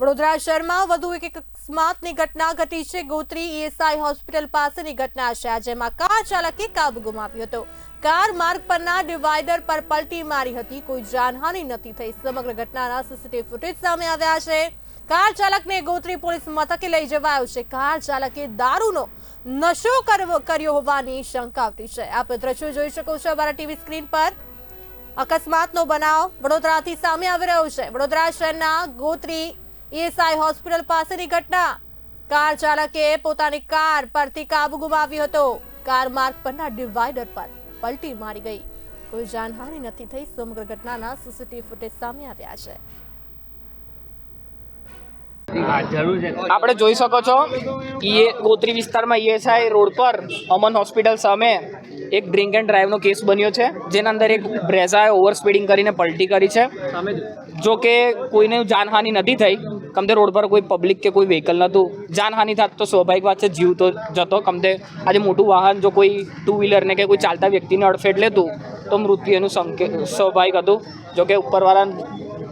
વડોદરા શહેરમાં વધુ એક અકસ્માતની ઘટના ઘટી છે. ગોત્રી ઈએસઆઈ હોસ્પિટલ પાસેની ઘટના છે. જેમાં કાર ચાલકે કાબુ ગુમાવ્યો હતો. કાર માર્ગ પરના ડિવાઈડર પર પલટી મારી હતી. કોઈ જાનહાની નથી થઈ. સમગ્ર ઘટનાના સીસીટીવી ફૂટેજ સામે આવ્યા છે. કાર ચાલકને ગોત્રી પોલીસ મથકે લઈ જવાયો છે. કાર ચાલકે દારૂનો નશો કર્યો હોવાની શંકા આવતી છે. આપ દ્રશ્યો જોઈ શકો છો અમારા ટીવી સ્ક્રીન પર. અકસ્માતનો બનાવ વડોદરાથી સામે આવી રહ્યો છે. વડોદરા શહેરના ગોત્રી ઈએસઆઈ હોસ્પિટલ પાસેની ઘટના. કાર ચાલકે પોતાની કાર પરથી કાબુ ગુમાવ્યો હતો. કાર માર્ગ પરના ડિવાઈડર પર પલટી મારી ગઈ. કોઈ જાનહાનિ નથી થઈ, સમગ્ર ઘટનાના સીસીટીવી ફૂટેજ સામે આવ્યા છે. આપણે જોઈ શકો છો ઈએ ગોત્રી વિસ્તારમાં ઈએસઆઈ રોડ પર અમન હોસ્પિટલ સામે એક ડ્રિંક એન્ડ ડ્રાઈવનો કેસ બન્યો છે, જેના અંદર એક બ્રેઝાએ ઓવર સ્પીડિંગ કરીને પલટી કરી છે. જો કે કોઈને જાનહાનિ નથી થઈ કમતે રોડ પર કોઈ પબ્લિક કે કોઈ વ્હીકલ નહોતું. જાનહાનિ થાત તો સ્વાભાવિક વાત છે, જીવ તો જતો. કમતે આજે મોટું વાહન જો કોઈ ટુ વ્હીલરને કે કોઈ ચાલતા વ્યક્તિને અડફેટ લેતું, તો મૃત્યુ એનું સંકેત સ્વાભાવિક હતું. જો કે ઉપરવાળા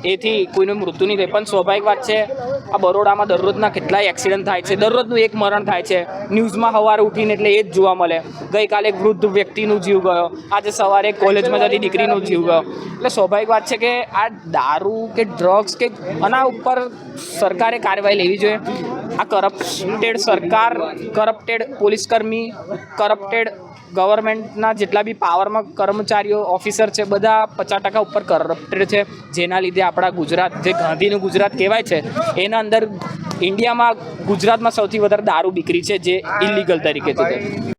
એથી કોઈનું મૃત્યુ નહીં થાય. પણ સ્વાભાવિક વાત છે, આ બરોડામાં દરરોજના કેટલાય એક્સિડન્ટ થાય છે. દરરોજનું એક મરણ થાય છે. ન્યૂઝમાં સવારે ઉઠીને એટલે એ જ જોવા મળે. ગઈકાલે વૃદ્ધ વ્યક્તિનું જીવ ગયો. આજે સવારે કોલેજમાં જતી દીકરીનું જીવ ગયો. એટલે સ્વાભાવિક વાત છે કે આ દારૂ કે ડ્રગ્સ કે આના ઉપર સરકારે કાર્યવાહી લેવી જોઈએ. આ કરપ્ટેડ સરકાર કરપ્ટેડ પોલીસકર્મી કરપ્ટેડ ગવર્મેન્ટના જેટલા બી પાવરમાં કર્મચારીઓ ઓફિસર છે, બધા પચાસ ટકા ઉપર કરપ્ટેડ છે. જેના લીધે આપણા ગુજરાત, જે ગાંધીનું ગુજરાત કહેવાય છે, એના અંદર ઇન્ડિયામાં ગુજરાતમાં સૌથી વધારે દારૂ બીકરી છે, જે ઇલીગલ તરીકે છે.